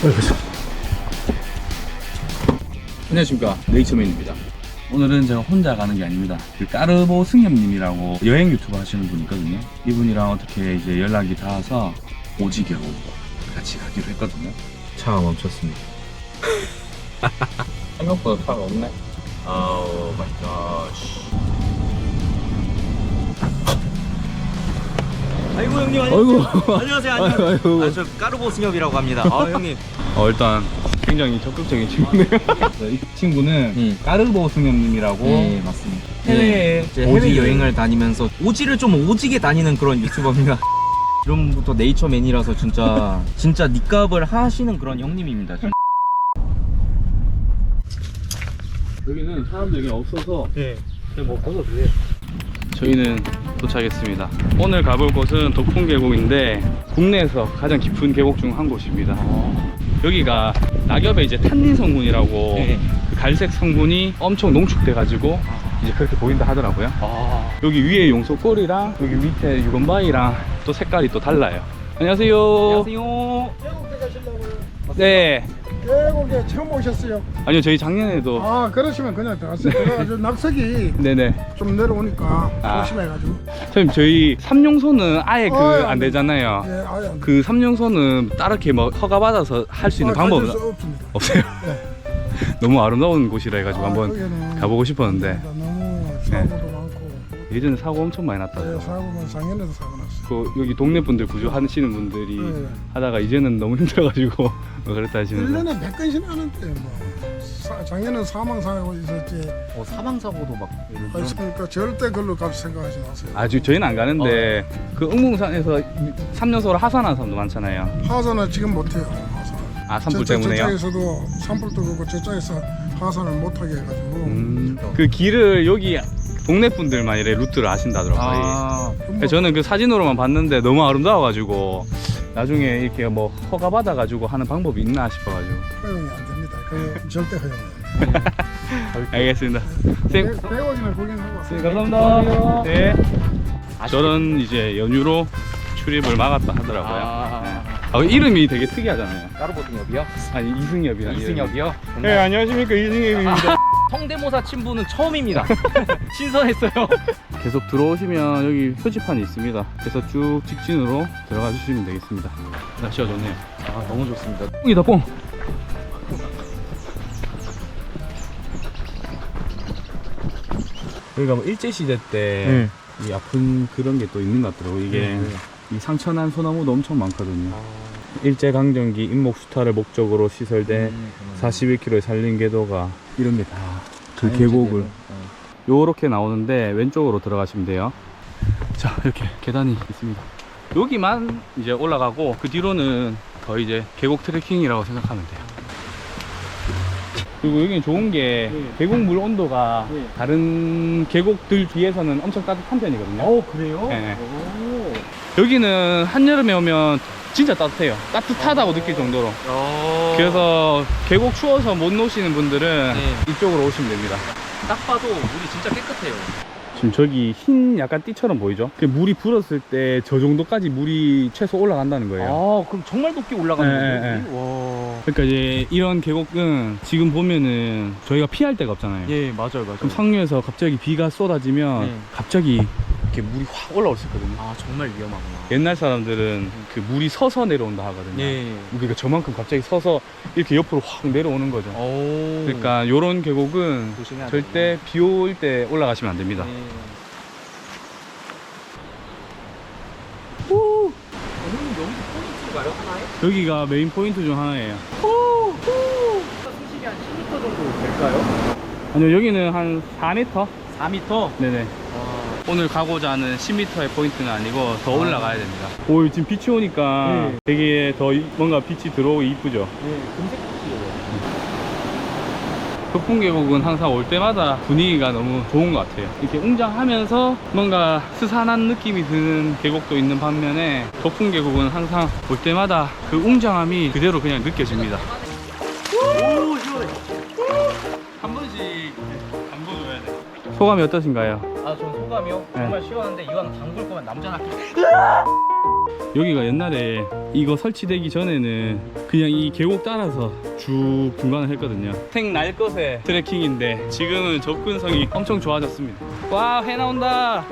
안녕하십니까. 네이처맨입니다. 오늘은 제가 혼자 가는 게 아닙니다. 그 까르보 승엽님이라고 여행 유튜브 하시는 분이 있거든요. 이분이랑 어떻게 이제 연락이 닿아서 오지게로 같이 가기로 했거든요. 차가 멈췄습니다. 생각보다 차가 없네. 아우 갓 아이고 형님 아이고 안녕하세요 아이고, 안녕하세요 아이고. 아, 저 까르보 승엽이라고 합니다 아 형님 어, 일단 굉장히 적극적인 친구네요 이 친구는 음. 까르보 승엽님이라고 네 맞습니다 해외에 이제 해외 오지를- 여행을 다니면서 오지를 좀 오지게 다니는 그런 유튜버입니다 이름부터 네이처맨이라서 진짜 진짜 니값을 하시는 그런 형님입니다 진짜. 여기는 사람들이 없어서 네. 뭐 벗어 드세요. 저희는 도착했습니다. 오늘 가볼 곳은 독풍 계곡인데 국내에서 가장 깊은 계곡 중 한 곳입니다. 여기가 낙엽의 이제 탄닌 성분이라고 네. 그 갈색 성분이 엄청 농축돼 가지고 이제 그렇게 보인다 하더라고요. 아. 여기 위에 용소골이랑 여기 밑에 유건바위랑 또 색깔이 또 달라요. 안녕하세요. 안녕하세요. 네. 계곡에 처음 오셨어요? 아니요 저희 작년에도 아 그러시면 그냥 들어가세요. 제가 낙석이 네네. 좀 내려오니까 아. 조심해가지고. 선생님 저희 삼룡소는 아예 그 어, 안 되잖아요. 예, 아예 안 돼. 그 삼룡소는 따르게 뭐 허가 받아서 할 수 있는 아, 방법은 가질 수 없습니다. 없어요. 네. 너무 아름다운 곳이라 해가지고 아, 한번 거기는 가보고 싶었는데 너무 사고도 많고. 예전에 사고 엄청 많이 났다고. 예, 사고는 작년에도 사고 났어요. 그 여기 동네 분들 구조하시는 분들이 네. 하다가 이제는 너무 힘들어가지고 뭐 그랬다 하시면서 1년에 100건씩 하는데 뭐 사, 작년에는 사망 사고 있었지. 어 사망 사고도 막 아, 그러니까 절대 그걸로 값 생각하지 마세요. 아주 저희는 안 가는데 어. 그 응봉산에서 3년소로 하산한 사람도 많잖아요. 하산은 지금 못해요. 하산. 아 산불 때문에요? 저쪽에서도 산불도 그렇고 저쪽에서 하산을 못하게 해가지고. 음, 그 길을 여기 동네 분들만 이래 루트를 아신다더라고요. 아. 뭐 저는 그 사진으로만 봤는데 너무 아름다워가지고 나중에 이렇게 뭐 허가 받아가지고 하는 방법이 있나 싶어가지고 허용이 안 됩니다. 그 절대 허용이 안 돼요. 알겠습니다. 선생님 배- 배고기는 구경하고 왔어요. 감사합니다. 네. 저는 이제 연휴로 출입을 막았다 하더라고요. 아. 네. 아, 이름이 되게 특이하잖아요. 까르보 승엽이요? 아니 이승엽이랑 이승엽이요? 네 안녕하십니까 이승엽입니다. 성대모사 친분은 처음입니다. 신선했어요. 계속 들어오시면 여기 표지판이 있습니다. 그래서 쭉 직진으로 들어가 주시면 되겠습니다. 날씨가 좋네요. 아 너무 좋습니다. 뽕이다 뽕. 여기가 뭐 일제 시대 때이 아픈 그런 게 또 있는 것 같더라고요. 이게 이 상처난 소나무도 엄청 많거든요. 일제 강점기 임목 수탈을 목적으로 시설된 41km의 산림 궤도가 이런 게 다 그 계곡을 요렇게 나오는데 왼쪽으로 들어가시면 돼요. 자 이렇게 계단이 있습니다. 여기만 이제 올라가고 그 뒤로는 거의 이제 계곡 트레킹이라고 생각하면 돼요. 그리고 여기 좋은 게 네. 계곡 물 온도가 네. 다른 계곡들 비해서는 엄청 따뜻한 편이거든요. 어 그래요? 네. 오. 여기는 한여름에 오면 진짜 따뜻해요. 따뜻하다고 느낄 정도로. 어. 그래서 계곡 추워서 못 노시는 분들은 네. 이쪽으로 오시면 됩니다. 딱 봐도 물이 진짜 깨끗해요. 지금 저기 흰 약간 띠처럼 보이죠? 그 물이 불었을 때 저 정도까지 물이 최소 올라간다는 거예요. 아 그럼 정말 높게 올라가는 네, 거예요? 네, 와. 그러니까 이제 이런 계곡은 지금 보면은 저희가 피할 데가 없잖아요. 예 맞아요 맞아요. 그럼 상류에서 갑자기 비가 쏟아지면 네. 갑자기 이렇게 물이 확 올라올 수 있거든요. 아 정말 위험하구나. 옛날 사람들은 그 물이 서서 내려온다 하거든요. 예. 그러니까 저만큼 갑자기 서서 이렇게 옆으로 확 내려오는 거죠. 오. 그러니까 요런 계곡은 조심해야 절대 비올 때 올라가시면 안 됩니다. 네. 오. 형님 여기서 포인트 가요 하나에? 여기가 메인 포인트 중 하나예요. 수심이 한 10m 정도 될까요? 아니요, 여기는 한 4m? 4m. 네네. 와. 오늘 가고자 하는 10m의 포인트는 아니고 더 올라가야 됩니다. 오, 지금 빛이 오니까 네. 되게 더 이- 뭔가 빛이 들어오고 이쁘죠? 네, 금색 빛이에요. 흑풍계곡은 항상 올 때마다 분위기가 너무 좋은 것 같아요. 이렇게 웅장하면서 뭔가 스산한 느낌이 드는 계곡도 있는 반면에 덕풍계곡은 항상 올 때마다 그 웅장함이 그대로 그냥 느껴집니다. 오, 시원해. 한 번씩 담궈줘야 돼. 소감이 어떠신가요? 아, 전 소감이요? 네. 정말 시원한데 이건 담글 거면 남자답게 여기가 옛날에 이거 설치되기 전에는 그냥 이 계곡 따라서 쭉 중간을 했거든요. 생날 것의 트레킹인데 지금은 접근성이 엄청 좋아졌습니다. 와, 해 나온다.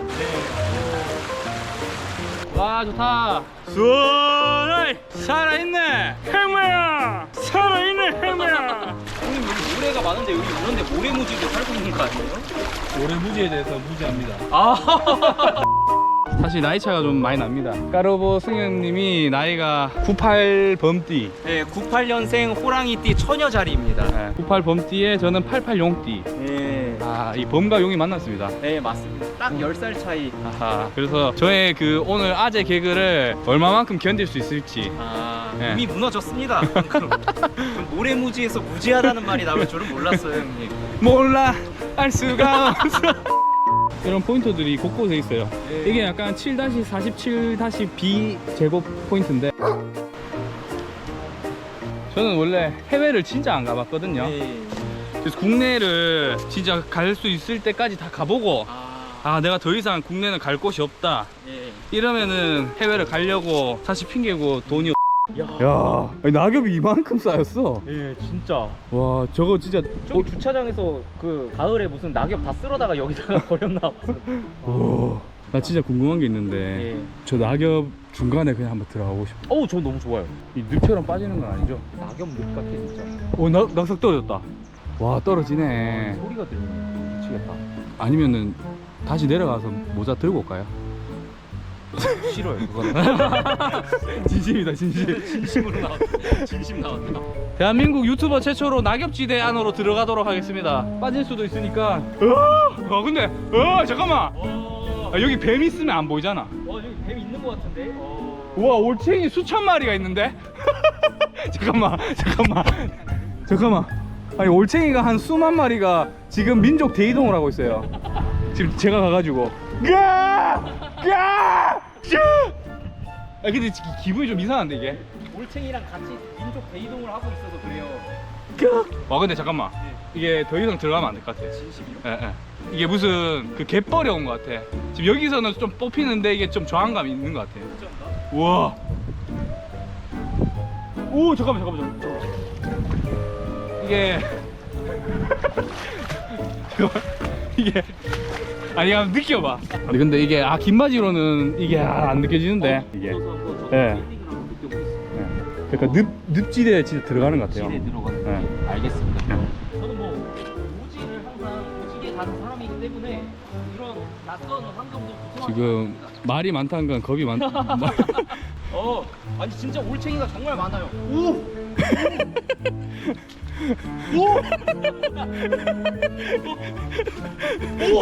와, 좋다. 수월해! 살아있네! 행매야! 살아있네, 행매야! 형님 여기 모래가 많은데 여기 그런데 모래무지도 살고 있는 거 아니에요? 모래무지에 대해서 무지합니다. 아! 사실 나이 차가 좀 많이 납니다. 까르보 승현님이 나이가 98 범띠, 네 98년생 호랑이띠 처녀자리입니다 네, 98 범띠에 저는 88 용띠. 네, 아, 이 범과 용이 만났습니다. 네 맞습니다 딱 10살 차이 아하. 그래서 저의 그 오늘 아재 개그를 얼마만큼 견딜 수 있을지. 아 네. 이미 무너졌습니다 그럼 모래무지에서 무지하다는 말이 나올 줄은 몰랐어요 형님 몰라, 알 수가 없어. 이런 포인터들이 곳곳에 있어요. 네. 이게 약간 7-47-B 제곱 포인트인데. 저는 원래 해외를 진짜 안 가봤거든요. 네. 그래서 국내를 진짜 갈 수 있을 때까지 다 가보고 아, 아 내가 더 이상 국내는 갈 곳이 없다 예. 이러면은 해외를 가려고 다시 핑계고 돈이 야, 야 낙엽이 이만큼 쌓였어 예, 진짜. 와 저거 진짜 저기 주차장에서 그 가을에 무슨 낙엽 다 쓸어다가 여기다가 버렸나? 오, 나 진짜 궁금한 게 있는데 예. 저 낙엽 중간에 그냥 한번 들어가고 싶어 어우, 저 너무 좋아요. 이 늪처럼 빠지는 건 아니죠? 낙엽 잎 같아 진짜. 오 낙, 낙석 떨어졌다 와 떨어지네 소리가 들리네. 미치겠다. 아니면은 다시 내려가서 모자 들고 올까요? 싫어요, 그거는. 진심이다 진심 진심으로 나왔다. 진심 나왔다. 대한민국 유튜버 최초로 낙엽지대 안으로 들어가도록 하겠습니다. 빠질 수도 있으니까. 어, 아 근데, 어 잠깐만. 와, 아, 여기 뱀 있으면 안 보이잖아. 와, 여기 뱀 있는 것 같은데? 어. 우와 올챙이 수천 마리가 있는데. 잠깐만, 잠깐만, 잠깐만. 아니 올챙이가 한 수만 마리가 지금 민족 대이동을 하고 있어요. 지금 제가 가가지고. 가, 가, 쭈. 아 근데 기- 기분이 좀 이상한데 이게. 올챙이랑 같이 민족 대이동을 하고 있어서 그래요. 와 근데 잠깐만 이게 더 이상 들어가면 안 될 것 같아 진심이요? 예, 예. 이게 무슨 그 갯벌에 온것 같아 지금 여기서는 좀 뽑히는데 이게 좀 저항감이 있는 것 같아 우와 오 잠깐만 잠깐만 잠깐만 이게 이게 아니 한번 느껴봐 아니 근데 이게 아 긴바지로는 이게 아, 안 느껴지는데 이게 예. 예. 그러니까 늪, 늪지대에 진짜 들어가는 것 같아요 지에 들어가는 네. 게 알겠습니다. 네. 저는 뭐 오지를 항상 오지게 가는 사람이기 때문에 이런 낯선 환경도 구성하지 지금 않습니다. 말이 많다는 건 겁이 많. 어, 아니 진짜 올챙이가 정말 많아요. 오! 오! 오!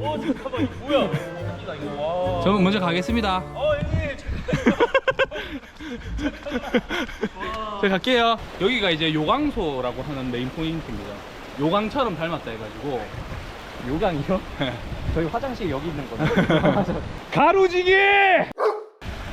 오! 잠깐만 이거 뭐야? 이거 와. 저는 먼저 가겠습니다. 어 형님. 제가 갈게요. 여기가 이제 요강소라고 하는 메인 포인트입니다. 요강처럼 닮았다 해가지고 요강이요? 저희 화장실 여기 있는 거죠. 가로지기.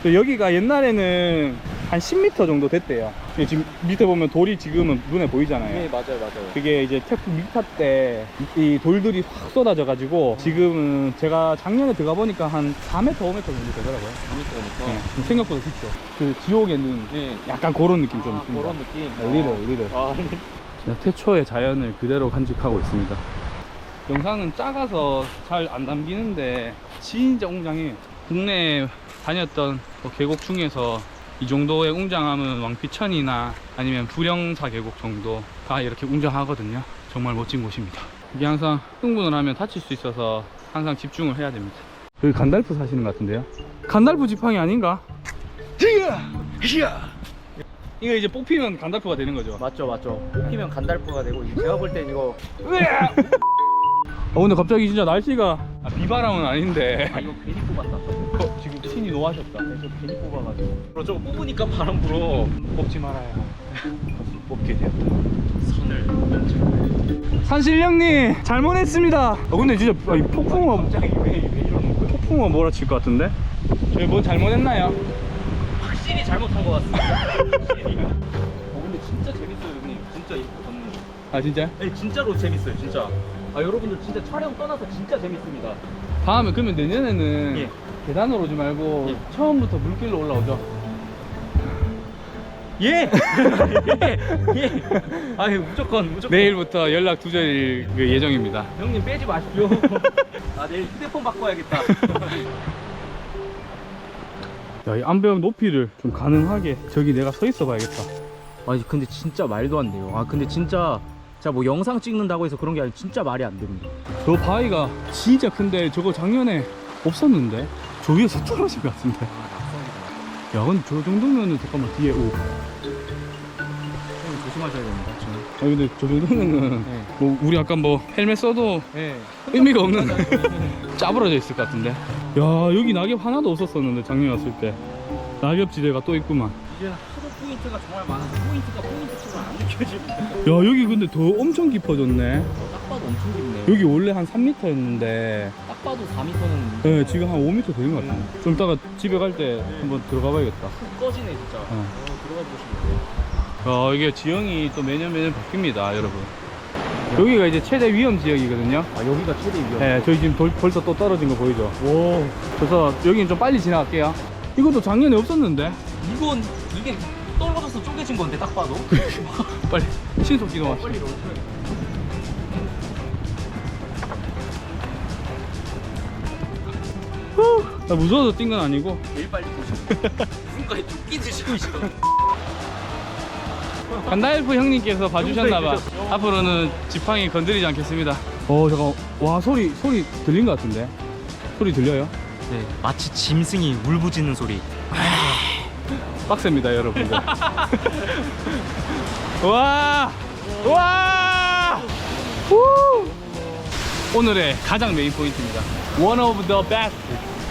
여기가 옛날에는 한 10m 정도 됐대요. 이게 지금 밑에 보면 돌이 지금은 눈에 보이잖아요. 네 맞아요 맞아요. 그게 이제 태풍 밀타 때 이 돌들이 확 쏟아져 가지고 지금은 제가 작년에 들어가 보니까 한 4m, 5m 정도 되더라고요. 재밌으니까. 네, 생각보다 깊죠. 그 지옥에 있는 네. 약간 그런 느낌 좀 아, 있습니다. 그런 느낌. 리를 리를. 아, 진짜 태초의 자연을 그대로 간직하고 있습니다. 영상은 작아서 잘 안 담기는데 진짜 웅장해요. 국내에 다녔던 뭐 계곡 중에서 이 정도의 웅장함은 왕피천이나 아니면 불영사 계곡 정도가 이렇게 웅장하거든요. 정말 멋진 곳입니다. 이게 항상 흥분을 하면 다칠 수 있어서 항상 집중을 해야 됩니다. 여기 간달프 사시는 것 같은데요? 간달프 지팡이 아닌가? 이거 이제 뽑히면 간달프가 되는 거죠. 맞죠 맞죠. 뽑히면 간달프가 되고 이게 제가 볼 땐 이거 어 근데 갑자기 진짜 날씨가 아, 비바람은 아닌데 아 이거 괜히 뽑았다. 노하셨다 네, 저 괜히 뽑아가지고. 그럼 저거 뽑으니까 바람 불어. 뽑지 말아요 뽑게 되었다 선을 넘지. 산신령님 잘못했습니다 어 근데 진짜 아, 이 폭풍우가 갑자기 왜, 왜 이러는 거야? 폭풍우가 몰아칠 것 같은데 저희 뭐 잘못했나요? 확실히 잘못한 것 같습니다. 확실히. 어 근데 진짜 재밌어요 형님. 진짜 이거 걷는 거. 아 진짜? 네 진짜로 재밌어요 진짜. 아 여러분들 진짜 촬영 떠나서 진짜 재밌습니다. 다음에 그러면 내년에는 예. 계단으로 오지 말고 예. 처음부터 물길로 올라오죠. 예! 예! 예! 아유 무조건 무조건 내일부터 연락 두절일 그 예정입니다. 형님 빼지 마십시오 아 내일 휴대폰 바꿔야겠다 야, 이 암벽 높이를 좀 가능하게 저기 내가 서 있어 봐야겠다. 아니 근데 진짜 말도 안 돼요 아 근데 진짜 제가 뭐 영상 찍는다고 해서 그런 게 아니라 진짜 말이 안 됩니다 저 바위가 진짜 큰데 저거 작년에 없었는데 저 위에서 떨어진 것 같은데. 야, 근데 저 정도면은 잠깐만 뒤에 오. 조심하셔야 됩니다 아 근데 저 정도면은 네. 뭐 우리 아까 뭐 헬멧 써도 네. 의미가 없는 짜부러져 있을 것 같은데. 야 여기 낙엽 하나도 없었었는데 작년에 왔을 때 낙엽 지대가 또 있구만. 이제 하도 포인트가 정말 많아서 포인트가 느껴집니다 야 여기 근데 더 엄청 깊어졌네. 딱 봐도 엄청 깊네요 여기 원래 한 3m였는데 딱 봐도 4m는 네, 지금 한 5m 되는 것 같아요. 좀 이따가 집에 갈 때 한번 들어가 봐야겠다. 푹 꺼지네 진짜 어. 어, 들어가 보시면 어, 이게 지형이 또 매년 매년 바뀝니다, 여러분. 여기가 이제 최대 위험 지역이거든요. 아 여기가 최대 위험 네, 저희 지금 돌, 벌써 또 떨어진 거 보이죠? 오. 그래서 여기는 좀 빨리 지나갈게요. 이것도 작년에 없었는데. 이건 이게 떨어져서 쪼개진 건데 딱 봐도 빨리 신속 기동합시다. 빨리 넣어 나 무서워서 뛴 건 아니고. 제일 빨리 보시고 눈가에 쫓기 드시고 있어 간다일프 형님께서 봐주셨나봐. 앞으로는 지팡이 건드리지 않겠습니다. 어, 잠깐. 와, 소리, 소리 들린 것 같은데? 소리 들려요? 네 마치 짐승이 울부짖는 소리 빡셉니다, 여러분들. 와! 와! 후! 오늘의 가장 메인 포인트입니다. One of the best.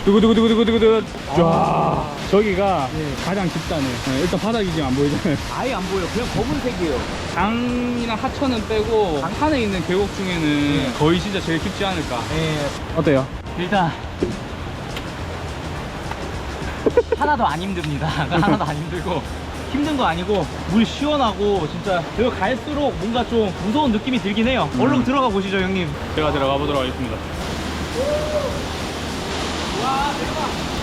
두구두구두구두구두구. 와, 저기가 가장 깊다네. 네, 일단 바닥이 지금 안 보이잖아요. 아예 안 보여 그냥 검은색이에요 강이나 하천은 빼고 산에 있는 계곡 중에는 거의 진짜 제일 깊지 않을까. 네 어때요? 일단 하나도 안 힘듭니다. 하나도 안 힘들고 힘든 거 아니고 물 시원하고 진짜 여기 갈수록 뭔가 좀 무서운 느낌이 들긴 해요. 얼른 들어가 보시죠 형님. 제가 들어가 보도록 하겠습니다. 바닥이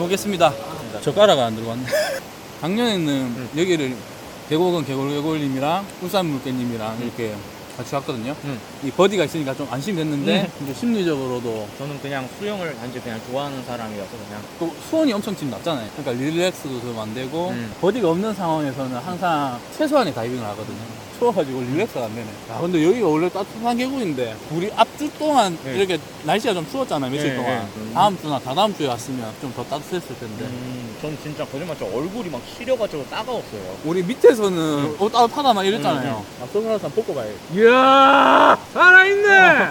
먹겠습니다. 젓가락 안 들어왔네. 작년에는 여기를 계곡은 계곡 계곡님이랑 울산 물개님이랑 이렇게 같이 왔거든요. 음. 이 버디가 있으니까 좀 안심이 됐는데 이제 심리적으로도 저는 그냥 수영을 단지 그냥 좋아하는 사람이어서 그냥 또 수온이 엄청 지금 낮잖아요. 그러니까 릴렉스도 더안 되고 음. 버디가 없는 상황에서는 항상 최소한의 다이빙을 하거든요. 추워가지고 릴렉스가 안 되네. 야, 근데 여기가 원래 따뜻한 계곡인데 우리 앞주 동안 네. 이렇게 날씨가 좀 추웠잖아요. 며칠 네, 동안. 네. 다음 주나 다다음 주에 왔으면 좀 더 따뜻했을 텐데. 음, 전 진짜 거짓말쳐 얼굴이 막 시려가지고 따가웠어요 우리 밑에서는 어, 따뜻하다만 이랬잖아요. 음, 앞선 사람 한번 뽑고 봐요. 이야, 살아있네!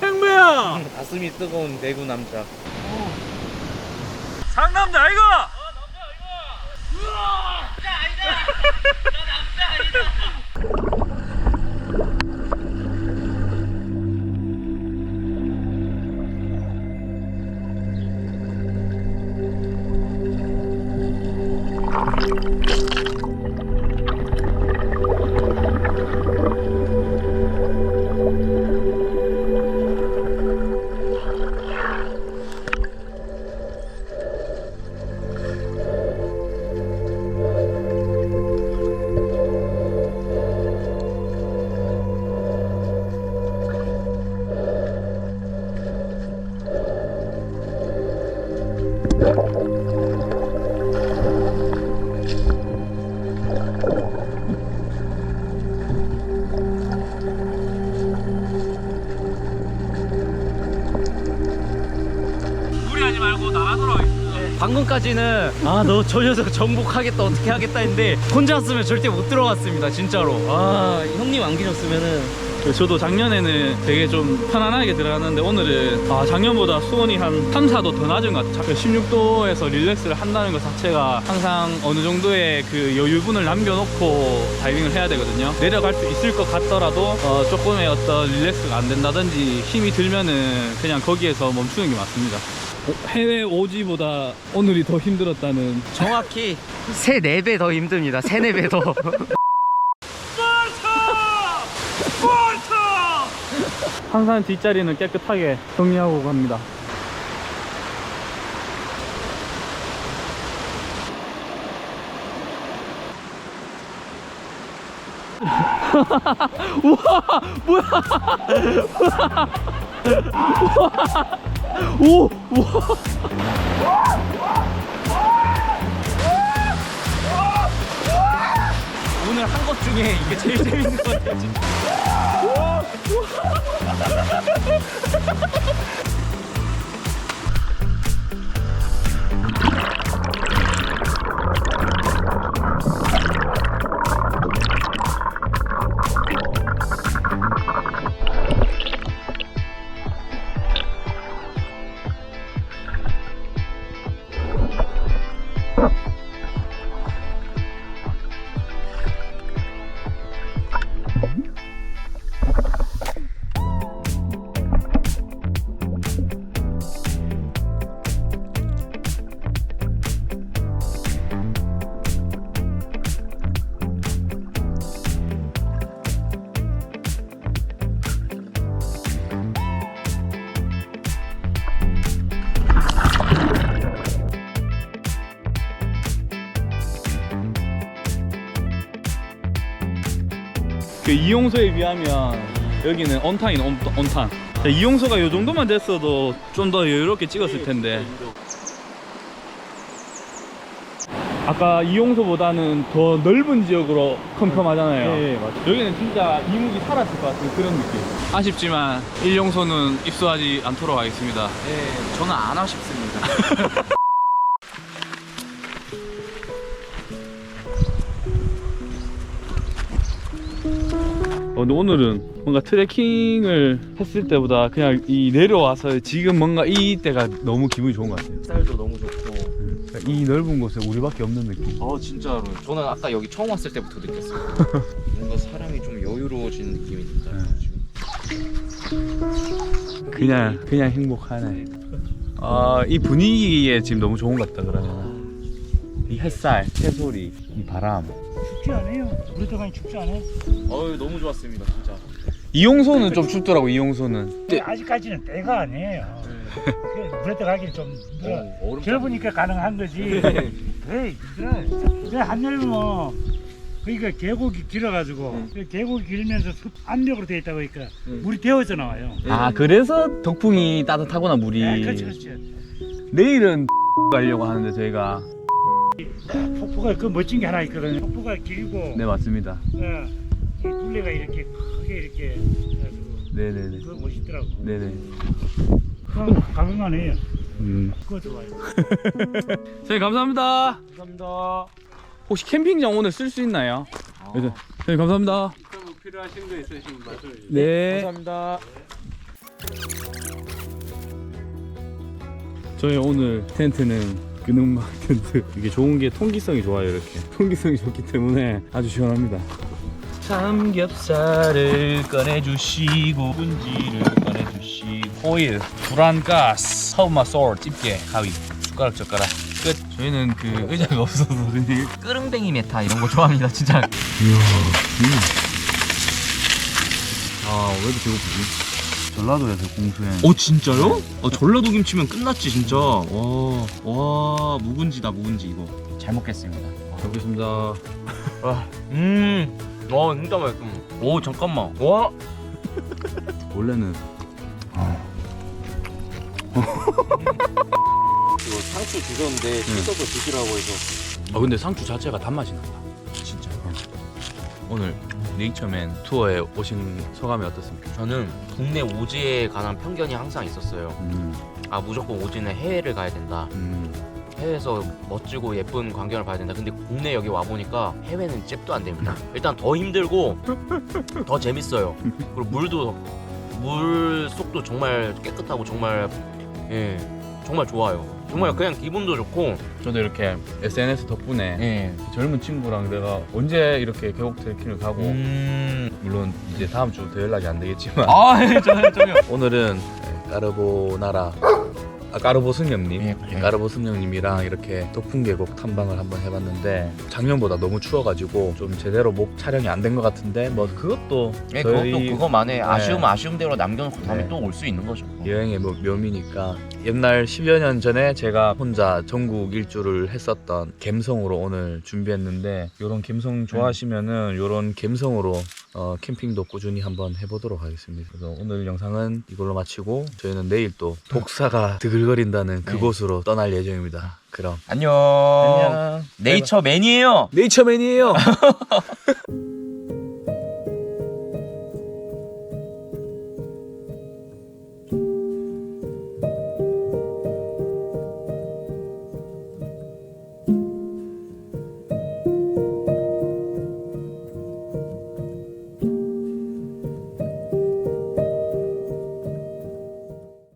행배야! 가슴이 뜨거운 대구 남자 상남자, 이거! 방 금까지는 아 너 저 녀석 정복하겠다 어떻게 하겠다 했는데 혼자였으면 절대 못 들어갔습니다 진짜로 아 형님 안 계셨으면은 저도 작년에는 되게 좀 편안하게 들어갔는데 오늘은 아, 작년보다 수온이 한 3, 4도 더 낮은 것 같아요. 16도에서 릴렉스를 한다는 것 자체가 항상 어느 정도의 그 여유분을 남겨놓고 다이빙을 해야 되거든요. 내려갈 수 있을 것 같더라도 어, 조금의 어떤 릴렉스가 안 된다든지 힘이 들면은 그냥 거기에서 멈추는 게 맞습니다. 해외 오지보다 오늘이 더 힘들었다는. 정확히 세네배더 힘듭니다. 세네 배더. 항상 뒷자리는 깨끗하게 정리하고 갑니다. 오! 우와! 오늘 한 것 중에 이게 제일 재밌는 것 같아요 진짜 이용소에 비하면 여기는 온탄인 온, 자, 이용소가 이 정도만 됐어도 좀 더 여유롭게 찍었을 텐데. 아까 이용소보다는 더 넓은 지역으로 컴컴하잖아요. 네, 맞아요. 여기는 진짜 이목이 살았을 것 같은 그런 느낌. 아쉽지만 1용소는 입수하지 않도록 하겠습니다. 네 저는 안 아쉽습니다 어, 근데 오늘은 뭔가 트레킹을 했을 때보다 그냥 이 내려와서 지금 뭔가 이 때가 너무 기분이 좋은 것 같아요. 쌀도 너무 좋고. 그러니까 이 넓은 곳에 우리밖에 없는 느낌. 어 진짜로. 저는 아까 여기 처음 왔을 때부터 느꼈어요. 뭔가 사람이 좀 여유로워진 느낌이 든다 지금. 그냥 그냥 행복하네. 아, 이 분위기에 지금 너무 좋은 것 같다 그러면. 이 햇살, 새소리, 이 바람. 춥지 않아요? 우리 동안이 춥지 않아요? 어유 너무 좋았습니다 진짜 이용소는 좀 춥더라고 이용소는. 아직까지는 때가 아니에요. 그 물에 들어가기 좀 힘들어. 어, 얼음 젊으니까 가능한 거지. 그래 힘들어. 그래 한여름은 그러니까 계곡이 길어가지고 그 계곡이 길면서 숲 압력으로 되어 있다 보니까 물이 데워져 나와요. 아, 그래서 덕풍이 따뜻하구나 물이. 네, 그렇지 그렇지. 내일은 가려고 하는데 저희가. 폭포가 그 멋진 게 하나 있거든요. 폭포가 길고 네 맞습니다. 어, 이 둘레가 이렇게 크게 이렇게 해가지고 네네네. 그거 멋있더라고. 네네. 그거 가능만 해요. 음. 그거 좋아요. 선생님 감사합니다. 감사합니다 혹시 캠핑장 오늘 쓸 수 있나요? 아. 네. 선생님 감사합니다. 필요하신 거 있으시면 말씀해 주세요. 네. 감사합니다 저희 오늘 텐트는 그늘막 텐트 이게 좋은 게 통기성이 좋아요 이렇게. 통기성이 좋기 때문에 아주 시원합니다. 삼겹살을 꺼내주시고 묵은지를 꺼내주시고. 호일, 불안 가스, 허브맛 소울, 집게, 가위, 숟가락, 젓가락. 끝. 저희는 그 의자가 없어서 그냥 끄릉뱅이 메타 이런 거 좋아합니다 진짜. 아왜 이렇게 배고프지? 전라도에서 공수행. 어 진짜요? 어, 전라도 김치면 끝났지 진짜. 와, 와 묵은지다 묵은지 이거. 잘 먹겠습니다. 잘 먹겠습니다. 음, 와 진짜 맛있어. 오 잠깐만. 와. 원래는 이거 상추 주셨는데 씻어서 드시라고 해서. 아 근데 상추 자체가 단맛이 난다. 진짜. 오늘 네이처맨 투어에 오신 소감이 어떻습니까? 저는 국내 오지에 관한 편견이 항상 있었어요. 음, 아 무조건 오지는 해외를 가야 된다. 음, 해외에서 멋지고 예쁜 광경을 봐야 된다. 근데 국내 여기 와 보니까 해외는 잽도 안 됩니다. 일단 더 힘들고 더 재밌어요. 그리고 물도 물 속도 정말 깨끗하고 정말 예 정말 좋아요. 정말 그냥 기분도 좋고 저도 이렇게 SNS 덕분에 예. 젊은 친구랑 내가 언제 이렇게 계곡 트레킹을 가고 음. 물론 이제 다음 주부터 연락이 안 되겠지만 아, 예, 저요, 저요. 오늘은 까르보나라 아, 까르보 승령님 예, 예. 까르보 승령님이랑 이렇게 독풍 계곡 탐방을 한번 해봤는데 작년보다 너무 추워가지고 좀 제대로 목 촬영이 안 된 것 같은데 뭐 그것도 예, 저희 그것도 그거만의 아쉬움 네. 아쉬움대로 남겨놓고 다음에 네. 또 올 수 있는 거죠. 여행의 뭐 묘미니까 옛날 10여 년 전에 제가 혼자 전국 일주를 했었던 갬성으로 오늘 준비했는데 이런 갬성 좋아하시면은 이런 갬성으로 어, 캠핑도 꾸준히 한번 해보도록 하겠습니다. 그래서 오늘 영상은 이걸로 마치고 저희는 내일 또 독사가 드글거린다는 그곳으로 떠날 예정입니다. 그럼 안녕. 안녕. 네이처맨이에요. 네이처맨이에요.